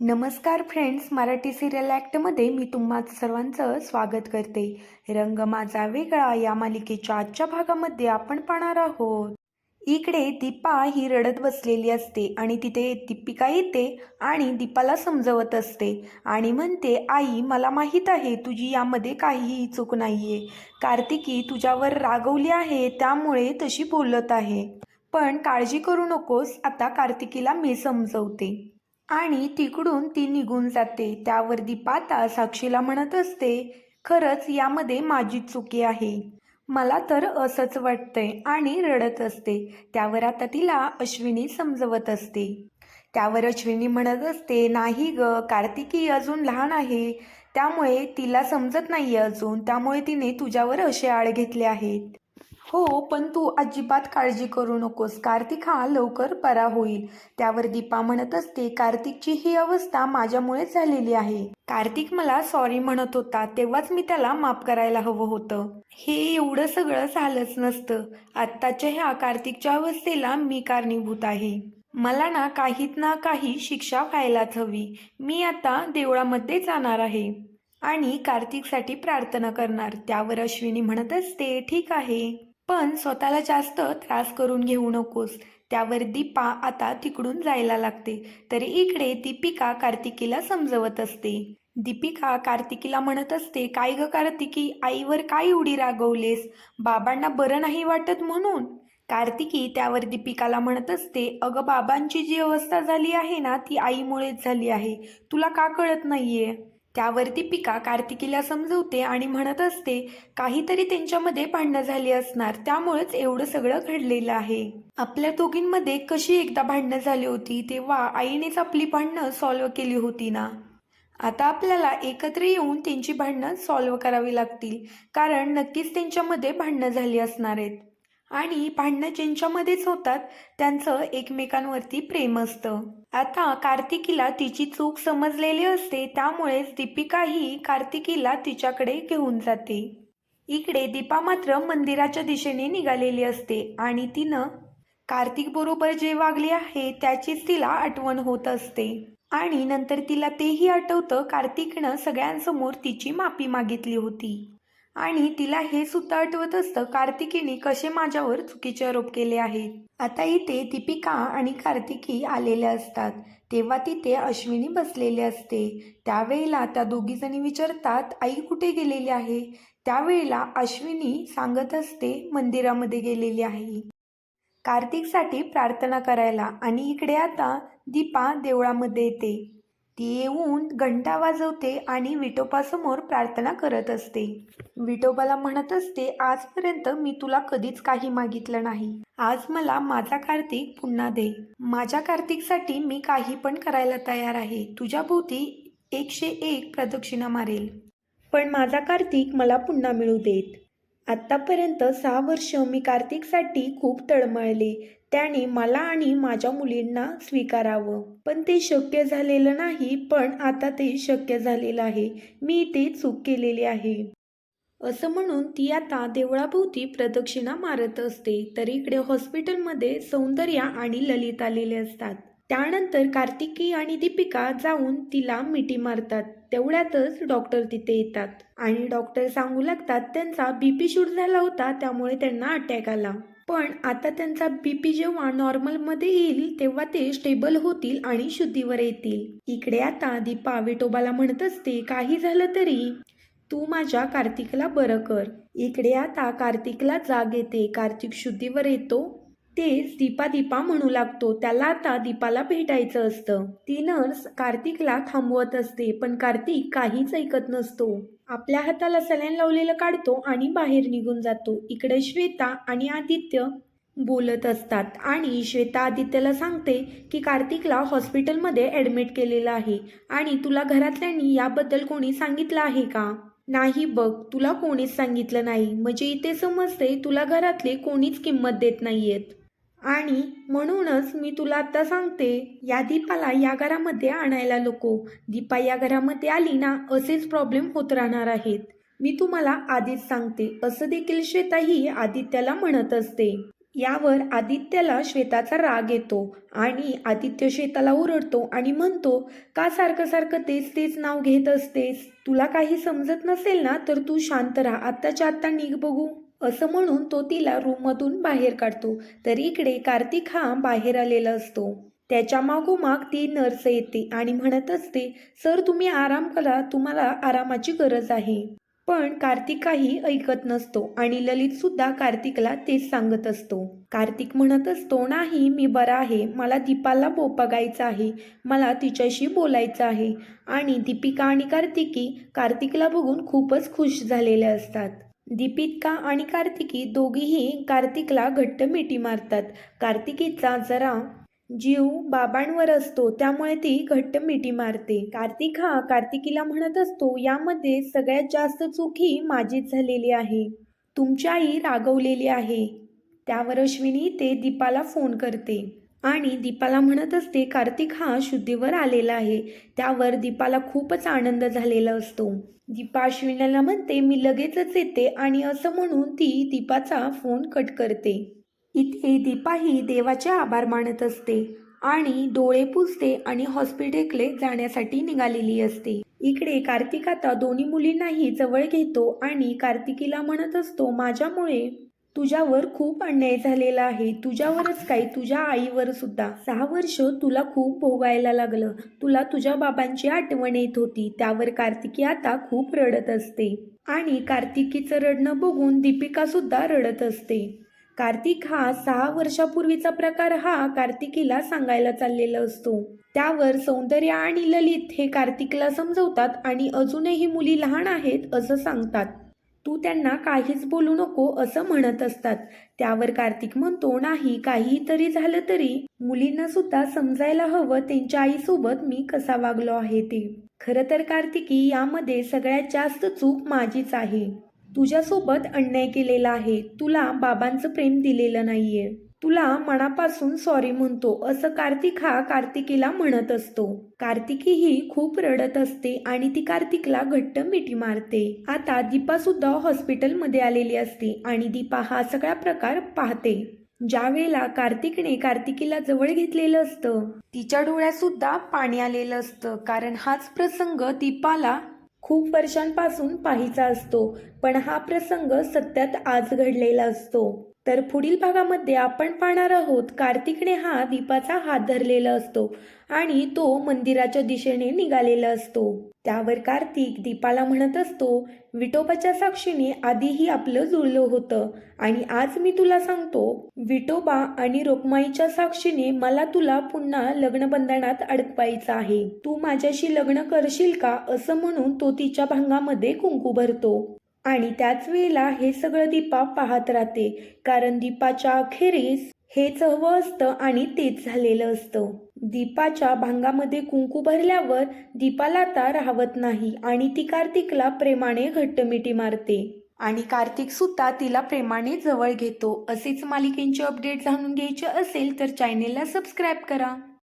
नमस्कार friends Marathi serial ॲक्टमध्ये मी तुम्हा सर्वांचं स्वागत करते. रंग माझा वेगळा या मालिकेच्या आजच्या भागामध्ये आपण पाहणार आहोत. इकडे दीपा ही रडत बसलेली असते आणि तिथे दीपिका येते आणि दीपाला समजवत असते आणि म्हणते आई मला माहीत आहे तुझी यामध्ये काहीही चूक नाही आहे कार्तिकी तुझ्यावर रागवली आहे त्यामुळे तशी बोलत आहे. पण काळजी करू नकोस आता कार्तिकीला मी समजवते. आणि तिकडून ती निघून जाते. त्यावर दीपाता साक्षीला म्हणत असते खरंच यामध्ये माझी चुकी आहे. मला तर असंच वाटतंय आणि रडत असते. त्यावर आता तिला अश्विनी समजवत असते. त्यावर अश्विनी म्हणत असते नाही ग कार्तिकी अजून लहान आहे. त्यामुळे तिला समजत नाही अजून. त्यामुळे तिने तुझ्यावर असे आळ घेतले आहेत. हो पण तू अजिबात काळजी करू नकोस. कार्तिक हा लवकर बरा होईल. त्यावर दीपा म्हणत असते कार्तिकची ही अवस्था माझ्यामुळेच झालेली आहे. कार्तिक मला सॉरी म्हणत होता तेव्हाच मी त्याला माफ करायला हवं होतं. हे एवढं सगळं झालंच नसतं. आत्ताच्या ह्या कार्तिकच्या अवस्थेला मी कारणीभूत आहे. मला ना काहीत ना काही शिक्षा व्हायलाच हवी. मी आता देवळामध्ये जाणार आहे. आणि कार्तिकसाठी प्रार्थना करणार. त्यावर अश्विनी म्हणत असते ठीक आहे. पण स्वतःला जास्त त्रास करून घेऊ नकोस. त्यावर दीपा आता तिकडून जायला लागते. तरी इकडे दीपिका कार्तिकीला समजवत असते. दीपिका कार्तिकीला म्हणत असते काय ग कार्तिकी? आईवर काय उडी रागवलेस? बाबांना बरं नाही वाटत म्हणून. कार्तिकी त्यावर दीपिकाला म्हणत असते अगं बाबांची जी अवस्था झाली आहे ना ती आईमुळेच झाली आहे. तुला का कळत नाहीये? त्यावर दीपिका कार्तिकीला समजवते आणि म्हणत असते काहीतरी त्यांच्यामध्ये भांडणं झाली असणार त्यामुळेच एवढं सगळं घडलेलं आहे. आपल्या दोघींमध्ये कशी एकदा भांडणं झाली होती तेव्हा आईनेच आपली भांडणं सॉल्व्ह केली होती ना? आता आपल्याला एकत्र येऊन त्यांची भांडणं सॉल्व्ह करावी लागतील कारण नक्कीच त्यांच्यामध्ये भांडणं झाली असणार आहेत. आणि भांडणं ज्यांच्यामध्येच होतात त्यांचं एकमेकांवरती प्रेम असतं. आता कार्तिकीला तिची चूक समजलेली असते त्यामुळेच दीपिकाही कार्तिकीला तिच्याकडे घेऊन जाते. इकडे दीपा मात्र मंदिराच्या दिशेने निघालेली असते आणि तिनं कार्तिक बरोबर जे वागले आहे त्याचीच तिला आठवण होत असते. आणि नंतर तिला तेही आठवतं कार्तिकनं सगळ्यांसमोर तिची माफी मागितली होती. आणि तिला हे सुद्धा आठवत असतं कार्तिकीने कसे माझ्यावर चुकीचे आरोप केले आहेत. आता इथे दीपिका आणि कार्तिकी आलेल्या असतात. तेव्हा तिथे अश्विनी बसलेले असते. त्यावेळेला त्या दोघी जणी विचारतात आई कुठे गेलेली आहे? त्यावेळेला अश्विनी सांगत असते मंदिरामध्ये गेलेली आहे. कार्तिकसाठी प्रार्थना करायला आणि इकडे आता दीपा देवळामध्ये येते. ती येऊन घंटा वाजवते आणि विटोबासमोर प्रार्थना करत असते. विटोबाला म्हणत असते आजपर्यंत मी तुला कधीच काही मागितलं नाही. आज मला माझा कार्तिक पुन्हा दे. माझ्या कार्तिकसाठी मी काही पण करायला तयार आहे. तुझ्या भोवती एकशे एक प्रदक्षिणा मारेल. पण माझा कार्तिक मला पुन्हा मिळू देत. आत्तापर्यंत सहा वर्ष मी कार्तिकसाठी खूप तळमळले. त्याने मला आणि माझ्या मुलींना स्वीकारावं. पण ते शक्य झालेलं नाही पण आता ते शक्य झालेलं आहे. मी ते चूक केलेली आहे. असं म्हणून ती आता देवळाभोवती प्रदक्षिणा मारत असते. तर इकडे हॉस्पिटलमध्ये सौंदर्या आणि ललित आलेले असतात. त्यानंतर कार्तिकी आणि दीपिका जाऊन तिला मिठी मारतात. तेवढ्यातच डॉक्टर तिथे येतात. आणि डॉक्टर सांगू लागतात त्यांचा बीपी शूट झाला होता त्यामुळे त्यांना अटॅक आला. पण आता त्यांचा बीपी जेव्हा नॉर्मलमध्ये येईल तेव्हा ते स्टेबल होतील आणि शुद्धीवर येतील. इकडे आता दीपा विटोबाला म्हणत असते काही झालं तरी? तू माझ्या कार्तिकला बरं कर. इकडे आता कार्तिकला जाग येते. कार्तिक शुद्धीवर येतो. तेच दीपा दीपा म्हणू लागतो. त्याला आता दीपाला भेटायचं असतं. ती नर्स कार्तिकला थांबवत असते पण कार्तिक काहीच ऐकत नसतो. आपल्या हाताला सलाईन लावलेलं काढतो आणि बाहेर निघून जातो. इकडे श्वेता आणि आदित्य बोलत असतात आणि श्वेता आदित्यला सांगते की कार्तिकला हॉस्पिटलमध्ये ॲडमिट केलेलं आहे आणि तुला घरातल्यांनी याबद्दल कोणी सांगितलं आहे का? नाही बघ तुला कोणीच सांगितलं नाही. म्हणजे इथे समजते तुला घरातले कोणीच किंमत देत नाहीयेत. आणि म्हणूनच मी तुला आत्ता सांगते या दीपाला या घरामध्ये आणायला नको. दीपा या घरामध्ये आली ना असेच प्रॉब्लेम होत राहणार आहेत. मी तुम्हाला आधीच सांगते असं देखील श्वेता ही आदित्याला म्हणत असते. यावर आदित्याला श्वेताचा राग येतो आणि आदित्य श्वेताला ओरडतो आणि म्हणतो का सारखं सारखं तेच तेच नाव घेत असतेस? तुला काही समजत नसेल ना तर तू शांत राहा. आत्ताच्या आत्ता निघ बघू. असं म्हणून तो तिला रूममधून बाहेर काढतो. तर इकडे कार्तिक हा बाहेर आलेला असतो. त्याच्या मागोमाग ती नर्स येते आणि म्हणत असते सर तुम्ही आराम करा तुम्हाला आरामाची गरज आहे. पण कार्तिक काही ऐकत नसतो आणि ललित सुद्धा कार्तिकला तेच सांगत असतो. कार्तिक म्हणत असतो नाही मी बरा आहे. मला दीपाला बो बघायचं आहे. मला तिच्याशी बोलायचं आहे. आणि दीपिका आणि कार्तिकी कार्तिकला बघून खूपच खुश झालेले असतात. दीपिका आणि कार्तिकी दोघीही कार्तिकला घट्ट मिठी मारतात. कार्तिकीचा जरा जीव बाबांवर असतो त्यामुळे ती घट्ट मिठी मारते. कार्तिक हा कार्तिकीला म्हणत असतो यामध्ये सगळ्यात जास्त चूक ही माझीच झालेली आहे. तुमची आई रागवलेली आहे. त्यावर अश्विनी ते दीपाला फोन करते. आणि दीपाला म्हणत असते कार्तिक हा शुद्धीवर आलेला आहे. त्यावर दीपाला खूपच आनंद झालेला असतो. दीपा अश्विनाला म्हणते मी लगेचच येते आणि असं म्हणून ती दीपाचा फोन कट करते. इथे दीपाही देवाचे आभार मानत असते आणि डोळे पुसते आणि हॉस्पिटलकडे जाण्यासाठी निघालेली असते. इकडे कार्तिक आता दोन्ही मुलींनाही जवळ घेतो आणि कार्तिकीला म्हणत असतो माझ्यामुळे तुझ्यावर खूप अन्याय झालेला आहे. तुझ्यावरच काय तुझ्या आईवर सुद्धा. सहा वर्ष तुला खूप भोगायला लागलं. तुला तुझ्या बाबांची आठवण येत होती. त्यावर कार्तिकी आता खूप रडत असते. आणि कार्तिकीचं रडणं बघून दीपिका सुद्धा रडत असते. कार्तिक हा सहा वर्षापूर्वीचा प्रकार हा कार्तिकीला सांगायला चाललेला असतो. त्यावर सौंदर्य आणि ललित हे कार्तिकला समजवतात आणि अजूनही मुली लहान आहेत असं सांगतात. तू त्यांना काहीच बोलू नको असं म्हणत असतात. त्यावर कार्तिक म्हणतो नाही काही तरी झालं तरी मुलींना सुद्धा समजायला हवं. त्यांच्या आईसोबत मी कसा वागलो आहे ते. खरं तर कार्तिकी यामध्ये सगळ्यात जास्त चूक माझीच आहे. तुझ्यासोबत अन्याय केलेला आहे. तुला बाबांचं प्रेम दिलेलं नाहीये. तुला मनापासून सॉरी म्हणतो असं कार्तिक हा कार्तिकीला म्हणत असतो. कार्तिकी ही खूप रडत असते आणि ती कार्तिकला घट्ट मिठी मारते. आता दीपा सुद्धा हॉस्पिटलमध्ये आलेली असते आणि दीपा हा सगळा प्रकार पाहते. ज्या वेळेला कार्तिकने कार्तिकीला जवळ घेतलेलं असतं तिच्या डोळ्यात सुद्धा पाणी आलेलं असतं कारण हाच प्रसंग दीपाला खूप वर्षांपासून पाहायचा असतो. पण हा प्रसंग सत्यात आज घडलेला असतो. तर पुढील भागामध्ये आपण पाहणार आहोत कार्तिकने हा दीपाचा हात धरलेला असतो आणि तो मंदिराच्या दिशेने निघालेला असतो. त्यावर कार्तिक दीपाला म्हणत असतो विठोबाच्या साक्षीने आधीही आपलं जुळलं होतं आणि आज मी तुला सांगतो विटोबा आणि रोकमाईच्या साक्षीने मला तुला पुन्हा लग्नबंधनात अडकवायचं आहे. तू माझ्याशी लग्न करशील का असं म्हणून तो तिच्या भांगामध्ये कुंकू भरतो. आणि त्याच वेळेला हे सगळं दीपा पाहत राहते कारण दीपाच्या अखेरीस हेच हवं असतं आणि तेच झालेलं असतं. दीपाच्या भांगामध्ये कुंकू भरल्यावर दीपाला आता राहवत नाही आणि ती कार्तिकला प्रेमाने घट्ट मिठी मारते. आणि कार्तिक सुद्धा तिला प्रेमाने जवळ घेतो. असेच मालिकेंचे अपडेट जाणून घ्यायचे असेल तर चॅनेलला सबस्क्राईब करा.